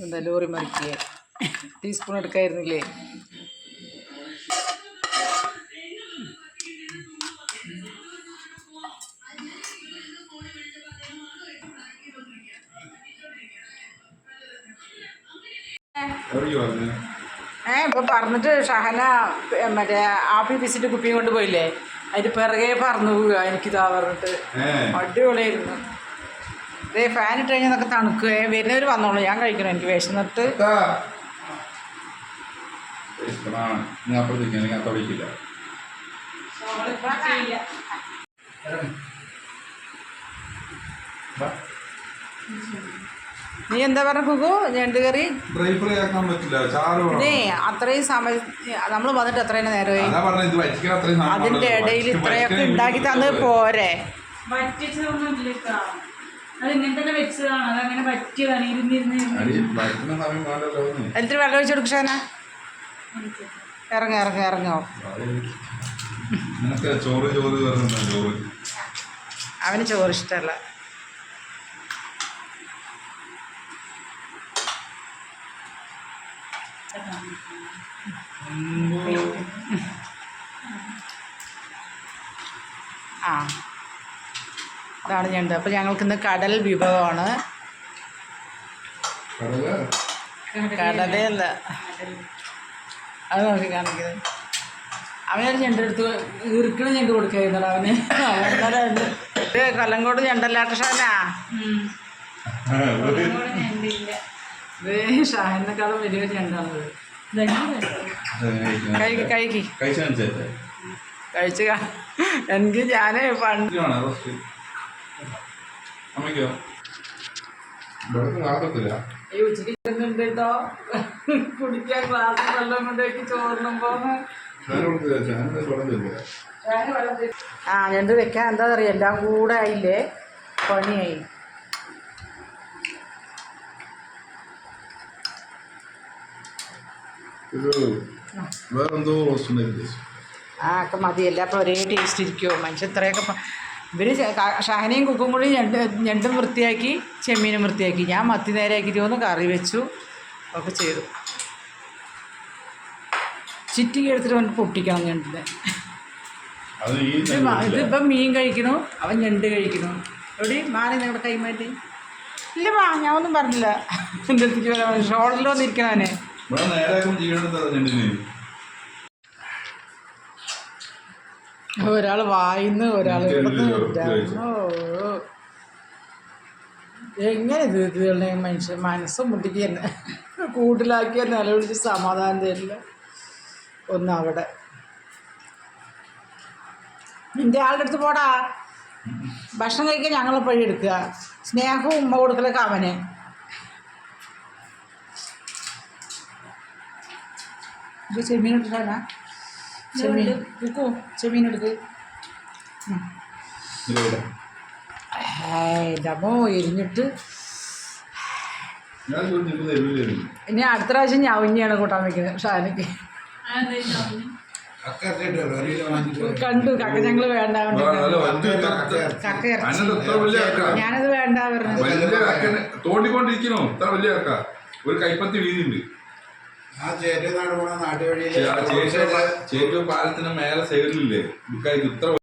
എന്താ lorry മറിക്കുക teaspoon എടുക്കായിരുന്നില്ലേ? പറഞ്ഞു ഏ ഇപ്പൊ പറഞ്ഞിട്ട് ഷഹന മറ്റേ ആപ്പി പിസിന്റെ കുപ്പിയും കൊണ്ട് പോയില്ലേ? അതിന്റെ പിറകെ പറന്നു പോവുക എനിക്കിതാ പറഞ്ഞിട്ട്. അടിപൊളിയായിരുന്നു. ഇതേ ഫാൻ ഇട്ട് കഴിഞ്ഞാൽ നമുക്ക് തണുക്കുക വരുന്നവർ വന്നോളൂ. ഞാൻ കഴിക്കണം? എനിക്ക് വിശന്നിട്ട്? ഇഷ്ടമാ. നീ എന്താ പറഞ്ഞ കുക്കു? ഞണ്ട് കറി? ഡ്രൈ ഫ്രൈ ആക്കാൻ പറ്റില്ല. ചാറ് വേണം. ഇതേ അത്രയും സമയം നമ്മൾ വന്നിട്ട് അത്രയും നേരമായി. അതിന്റെ. ഇടയിൽ ഇത്രയൊക്കെ ഉണ്ടാക്കി തന്നത് പോരെ. എന്നിട്ട് വെള്ളം ഒഴിച്ച് കൊടുക്കാനാ ഇറങ്ങ ഇറങ്ങ ഇറങ്ങോ. നിനക്ക് ചോറ് ചോറ് വരുന്നുണ്ടോ ചോറ്? അവന് ചോറ് ഇഷ്ടമല്ല ആ ഇതാണ് ഞണ്ട് അപ്പോൾ ഞങ്ങൾക്ക് ഇന്ന് കടൽ വിഭവമാണ്. കടലല്ല അത് നോക്കി കാണിക്കുന്നത്. അവനൊരു ഞണ്ട് എടുത്ത് ഇറുക്കണ ഞണ്ട് കൊടുക്കായിരുന്നല്ലോ അവന്. അവനെ ഇത് കൊല്ലങ്കോട് ഞണ്ടല്ലാട്ട ഷാനാ? ആ, ഒരു- ഇത് ഷാഹിനെക്കാളും വലിയ ഞണ്ടാണത് കഴിക്ക് കഴിക്ക്. കഴിച്ചാ? കഴിച്ച് എനിക്ക് ഞാനേ പണ്ട്. അമ്മയ്ക്കോ? ഇവിടെ കാണത്തില്ല ഈ ഉച്ചയ്ക്ക് ചെന്നുണ്ട് കേട്ടോ കുടിക്കാൻ ഗ്ലാസ് വെള്ളം കൊണ്ടേക്ക് ചോറിനും പറഞ്ഞില്ല? ആ ഞണ്ട് വെക്കാൻ എന്താ പറയുക എല്ലാം കൂടെ ആയില്ലേ? പണിയായി. ആ ഒക്കെ മതി എല്ലാം ഒരേ ടേസ്റ്റ് ഇരിക്കുമോ മനുഷ്യൻ ഇത്രയൊക്കെ ക- ഷഹനയും കുക്കും കൂടി ഞണ്ട് ഞണ്ടും വൃത്തിയാക്കി ചെമ്മീനും വൃത്തിയാക്കി. ഞാൻ മത്തി നേരെയാക്കിയിട്ട് ഒന്ന് കറി വെച്ചു ഒക്കെ ചെയ്തു. ചിറ്റി എടുത്തിട്ട് വന്നിട്ട് പൊട്ടിക്കണം ഞണ്ടിനെ. ഇതിപ്പം മീൻ കഴിക്കണു അവൻ ഞണ്ട് കഴിക്കണു എവിടെ മാറി നിങ്ങളുടെ കൈമാറ്റി ഇല്ല മാ ഞാൻ ഒന്നും പറഞ്ഞില്ല. അടുത്തേക്ക് വരാൻ ഷോൾഡറിൽ വന്നിരിക്കണവനെ. ഒരാൾ വായിന്ന് ഒരാൾ എങ്ങനെ ഇത് മനുഷ്യൻ മനസ്സ് മുട്ടിക്ക് തന്നെ. കൂട്ടിലാക്കിയ നിലവിളിച്ച് സമാധാനം തരില്ല. ഒന്ന് അവിടെ നിന്റെ ആളുടെ അടുത്ത് പോടാ. ഭക്ഷണം കഴിക്കാൻ ഞങ്ങളെ പഴി എടുക്കുക. സ്നേഹവും ഉമ്മ കൊടുക്കലൊക്കെ അവനെ. ഇത് ചെമ്മീൻ എടുക്കാനാ ചെമ്മീൻ. എടുക്ക് എരിഞ്ഞിട്ട്. ഞാൻ ഇനി അടുത്ത പ്രാവശ്യം ഞവഞ്ഞിയാണ് കൂട്ടാൻ വെക്കുന്നത് ഷാനക്ക് കണ്ടു കക്ക ഞങ്ങൾ വേണ്ട കക്ക. ഞാനത് വേണ്ട പറഞ്ഞു തോണ്ടിക്കൊണ്ടിരിക്കണോ ഇത്ര വലിയ കക്ക. ഒരു കൈപ്പത്തി വീതിയുണ്ട്. ആ ചേറ്റുനാട് പോണ നാട്ടുവഴിയിൽ ചേറ്റു പാലത്തിന് മേലെ സൈഡിലില്ലേ? ഇത്ര